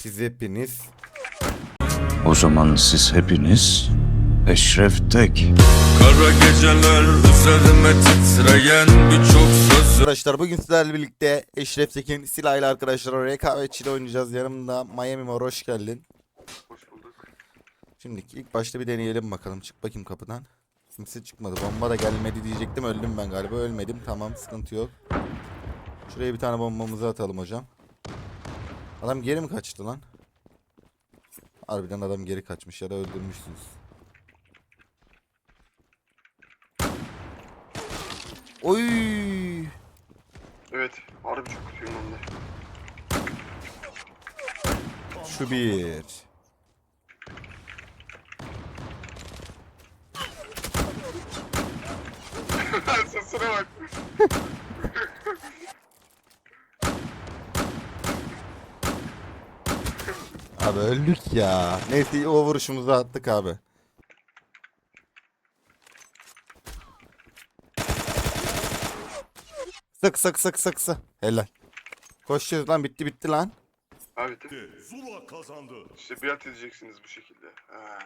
Siz hepiniz O zaman siz hepiniz Eşref Tek. Kara geceler üzerime titreyen birçok söz Arkadaşlar bugün sizlerle birlikte Eşref Tekin silahıyla arkadaşlar rekabetçiyle oynayacağız. Yanımda Miami var hoş geldin. Hoş bulduk. Şimdi ilk başta bir deneyelim bakalım. Çık bakayım kapıdan. Kimse çıkmadı. Bomba da gelmedi diyecektim. Öldüm ben galiba. Ölmedim. Tamam sıkıntı yok. Şuraya bir tane bombamızı atalım hocam. Adam geri mi kaçtı lan? Harbiden adam geri kaçmış ya da öldürmüşsünüz. Oy! Evet, harbi çok kötüyüm ben de. Şu bir. Sesine bak. Abi öldük ya. Neyse o vuruşumuzu attık abi. Sık sık sık sık sık. Helal. Koşuyoruz lan bitti bitti lan. Abi de. Zula kazandı. İşte biat edeceksiniz bu şekilde. Ha.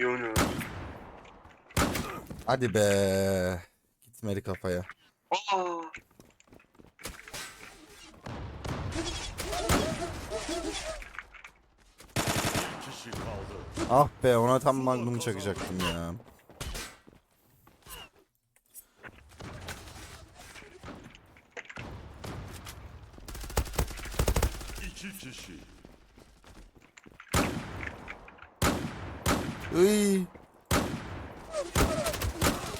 İyi oynuyoruz. Hadi be. Gitmedi kafaya. Aa! Bir kişi kaldı. Ah be ona tam magnum çakacaktım ya. İki kişi. Iy.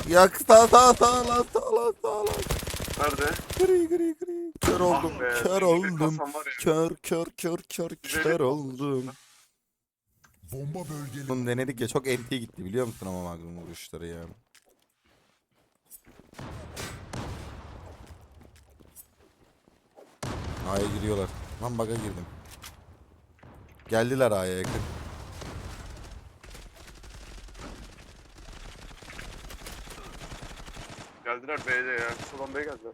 Yak sağ sağ sağ lan sağ lan sağ lan. Nerede? Gri gri gri. Kör oldum Ah be, kör oldum. kasam var ya. Kör kör kör kör Güzel kör oldum. Bomba bölgeli. Bunu denedik ya çok NT gitti biliyor musun ama magnum vuruşları ya. A'ya giriyorlar. Lan baga girdim. Geldiler A'ya yakın. Geldiler B'de ya. Soldan B'ye geldiler.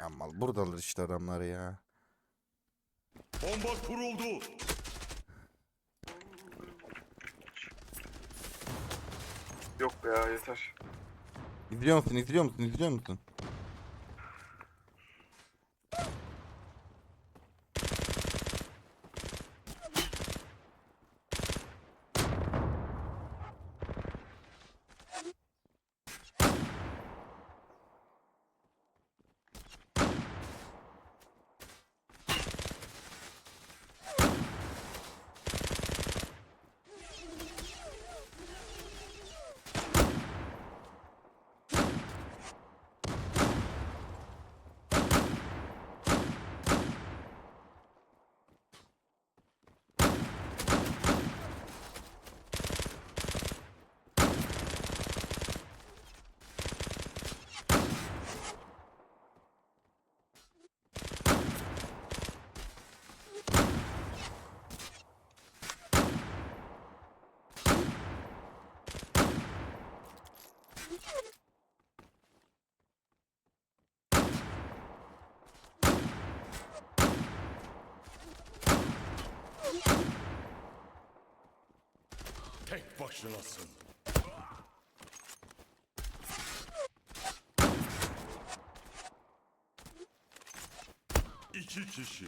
Ya mal buradalar işte adamlar ya. Bomba kuruldu. Yok be ya yeter. İzliyor musun izliyor musun izliyor musun? Tek başınasın. İki kişi.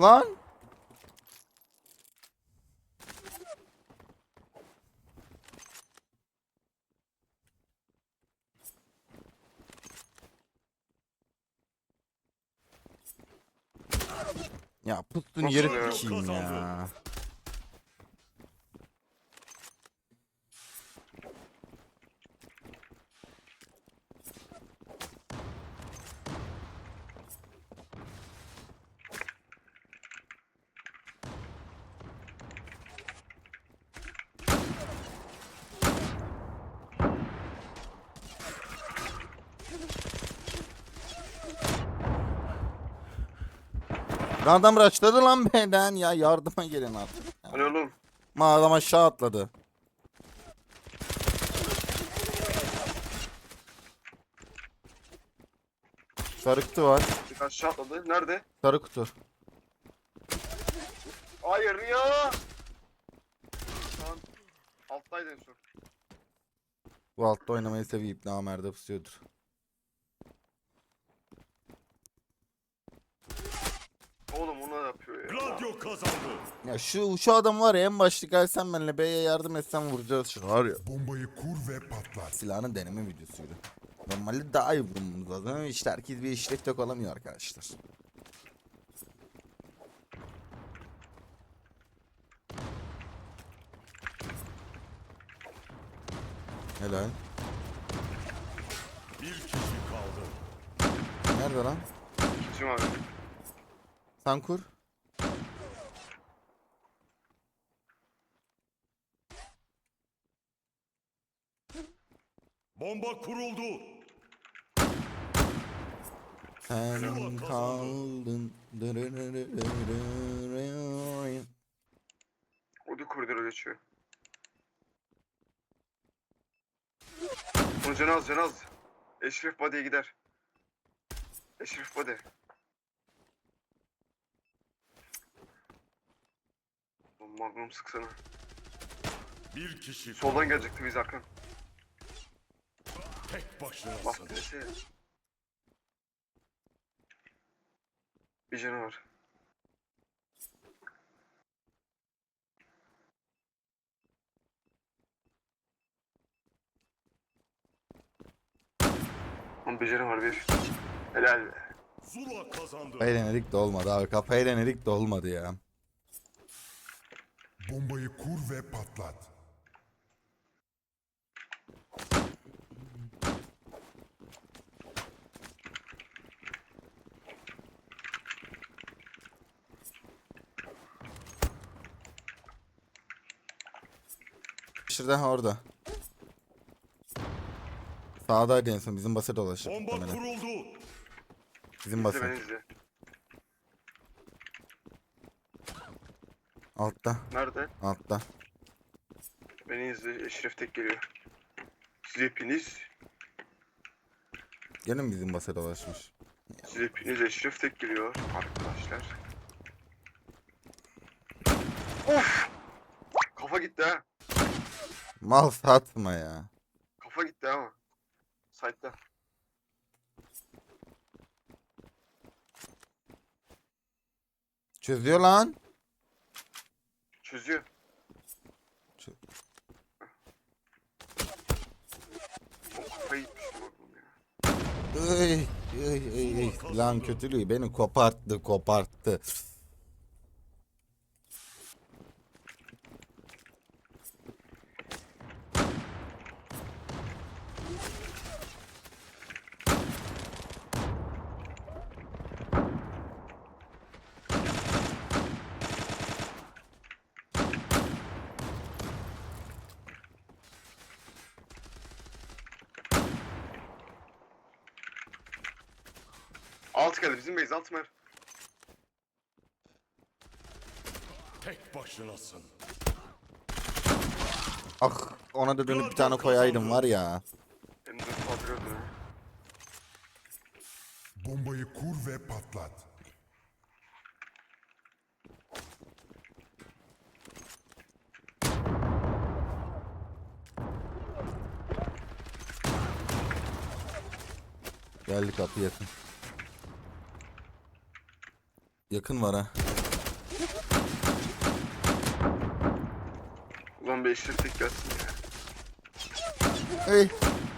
Lan! Ya Nasıl yeri sikeyim ya. Adam raşladı lan benden ya yardıma gelin artık. Hani oğlum? Ma adam aşağı atladı. Sarı kutu var. Bir aşağı atladı. Nerede? Sarı kutu. Hayır ya. Şu an alttaydı en son. Bu altta oynamayı seviyor İbni Amer'de pusuyordur. Oğlum onu da Gladio kazandı. Ya şu şu adam var ya en başta gelsen benimle B'ye yardım etsen vuracağız şunu var ya. Bombayı kur ve patlat. Silahın deneme videosuydu. Normalde daha iyi vurmamız lazım ama işte herkes bir işlek tek olamıyor arkadaşlar. Helal. Bir kişi kaldı. Nerede lan? Kim abi? Sen kur. Bomba kuruldu. Sen kaldın. O da koridora geçiyor. Bunu Cenaz Cenaz. Eşref Body'ye gider. Eşref. Lan Magnum sıksana. Bir kişi Soldan gelecekti biz Hakan. Tek başınasın. Bak. Bir canavar. Lan bir canavar bir. Helal be. Zula kazandı. Kafayı denedik de olmadı abi. Kafayı denedik de olmadı ya. Bombayı kur ve patlat. Şurada orada. Sağdaydı en son bizim basa dolaşır. Bomba muhtemelen. kuruldu. Bizim basa. beni izle. Altta. Nerede? Altta. Beni izle. Eşref tek geliyor. Siz hepiniz, Gene mi bizim basa dolaşmış? siz hepiniz Eşref tek geliyor arkadaşlar. Of! Mal satma ya. Kafa gitti ama. Site'da. Çözüyor lan. Çözüyor. Kafayı. Ey, ey, ey, ey. Lan kötülüğü beni koparttı koparttı. Alt geldi bizim base alt mer. Tek başınasın. Ah ona da dönüp bir tane koyaydım var ya. Benim de saldırıyordu ha. Bombayı kur ve patlat. Geldi kapı yakın. Yakın var ha. Ulan bir Eşref tek gelsin ya. Hey,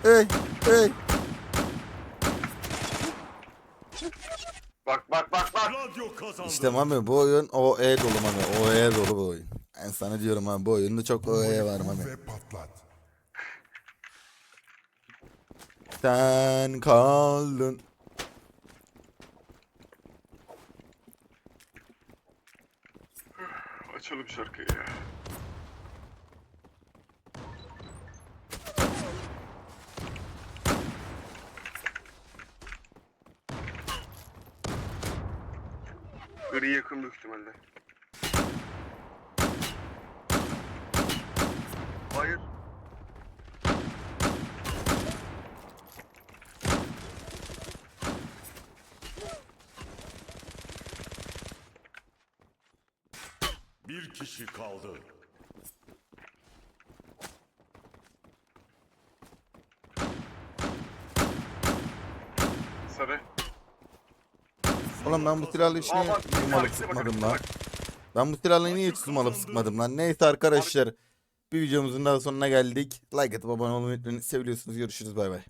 hey, hey. Bak bak bak bak. Kazandı. İşte mami bu oyun o E dolu mami. O E dolu bu oyun. Ben sana diyorum abi bu oyunda çok o E var mami. ve patlat. Sen kaldın. Şarkıyı ya. Gri yakın büyük ihtimalle. Hayır. Bir kişi kaldı. Sarı. Oğlum ben bu silahla hiç niye bak, sıkmadım bak. lan? Ben bu silahla niye hiç zoom alıp sıkmadım lan? Neyse arkadaşlar. Bir videomuzun daha sonuna geldik. Like atıp abone olmayı unutmayın. Seviyorsunuz. Görüşürüz. Bay bay.